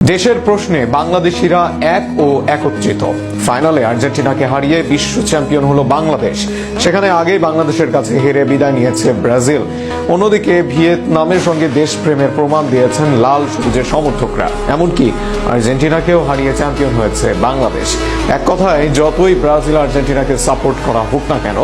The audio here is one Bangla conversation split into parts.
দেশের প্রশ্নে বাংলাদেশিরা এক ও একত্রিত। ফাইনালে আর্জেন্টিনাকে হারিয়ে বিশ্ব চ্যাম্পিয়ন হলো বাংলাদেশ। সেখানে আগেই বাংলাদেশের কাছে হেরে বিদায় নিয়েছে ব্রাজিল। অন্যদিকে ভিয়েতনামের সঙ্গে দেশপ্রেমের প্রমাণ দিয়েছেন লাল সবুজের সমর্থকরা। এমনকি আর্জেন্টিনাকেও হারিয়ে চ্যাম্পিয়ন হয়েছে বাংলাদেশ। এক কথায়, যতই ব্রাজিল আর্জেন্টিনাকে সাপোর্ট করা হোক না কেন,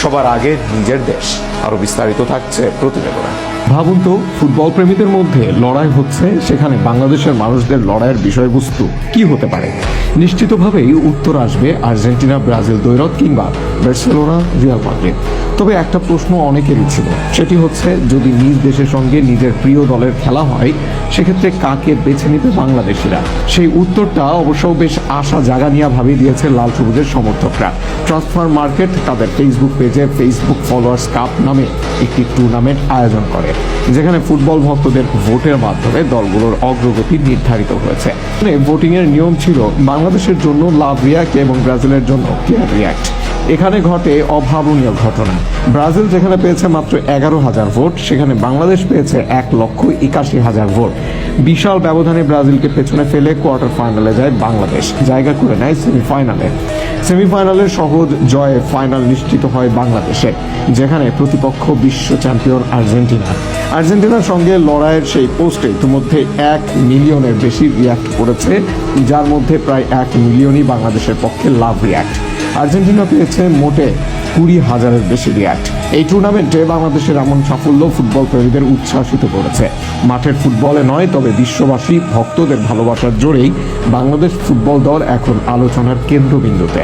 সবার আগে নিজের দেশ। আরও বিস্তারিত থাকছে প্রতিবেদনে। ভাবুন তো, ফুটবল প্রেমীদের মধ্যে লড়াই হচ্ছে, সেখানে বাংলাদেশের মানুষদের লড়াইয়ের বিষয়বস্তু কি হতে পারে? নিশ্চিতভাবেই উত্তর আসবে আর্জেন্টিনা, ব্রাজিল দৈরত কিংবা বার্সেলোনা, রিয়াল মাদ্রিদ। তবে একটা প্রশ্ন অনেকেরই ছিল, সেটি হচ্ছে, যদি নিজ দেশের সঙ্গে নিজের প্রিয় দলের খেলা হয়, সেক্ষেত্রে কাকে বেছে নিতে বাংলাদেশিরা? সেই উত্তরটা অবশ্য বেশ আশা জাগা নিয়ে ভাবিয়ে দিয়েছে লাল সবুজের সমর্থকরা। ট্রান্সফার মার্কেট তাদের ফেসবুক পেজে ফেসবুক ফলোয়ার্স কাপ নামে একটি টুর্নামেন্ট আয়োজন করে। যেখানে ফুটবল ভক্তদের ভোটের মাধ্যমে দলগুলোর অগ্রগতি নির্ধারিত হয়েছে। ভোটিং এর নিয়ম ছিল বাংলাদেশের জন্য লাভ রিয়াক্ট এবং ব্রাজিলের জন্য কেয়ার রিয়াক্ট। এখানে ঘটে অভাবনীয় ঘটনা। ব্রাজিল যেখানে পেয়েছে মাত্র এগারো হাজার ভোট, সেখানে বাংলাদেশ পেয়েছে এক লক্ষ একাশি হাজার ভোট। বিশাল ব্যবধানে ব্রাজিলকে পেছনে ফেলে কোয়ার্টার ফাইনালে যায় বাংলাদেশ। জায়গা করে নেয় সেমিফাইনালে। সেমিফাইনালে সহজ জয়ে ফাইনাল নিশ্চিত হয় বাংলাদেশে, যেখানে প্রতিপক্ষ বিশ্ব চ্যাম্পিয়ন আর্জেন্টিনা। আর্জেন্টিনার সঙ্গে লড়াইয়ের সেই পোস্টে ইতিমধ্যে এক মিলিয়নের বেশি রিয়াক্ট করেছে, যার মধ্যে প্রায় এক মিলিয়নই বাংলাদেশের পক্ষে লাভ রিয়াক্ট। আর্জেন্টিনা পেয়েছে মোটে কুড়ি হাজারের বেশি রিয়াট এই টুর্নামেন্টে বাংলাদেশের এমন সাফল্য ফুটবল প্রেমীদের উচ্ছ্বাসিত করেছে। মাঠের ফুটবলে নয়, তবে বিশ্ববাসী ভক্তদের ভালোবাসার জোরেই বাংলাদেশ ফুটবল দল এখন আলোচনার কেন্দ্রবিন্দুতে।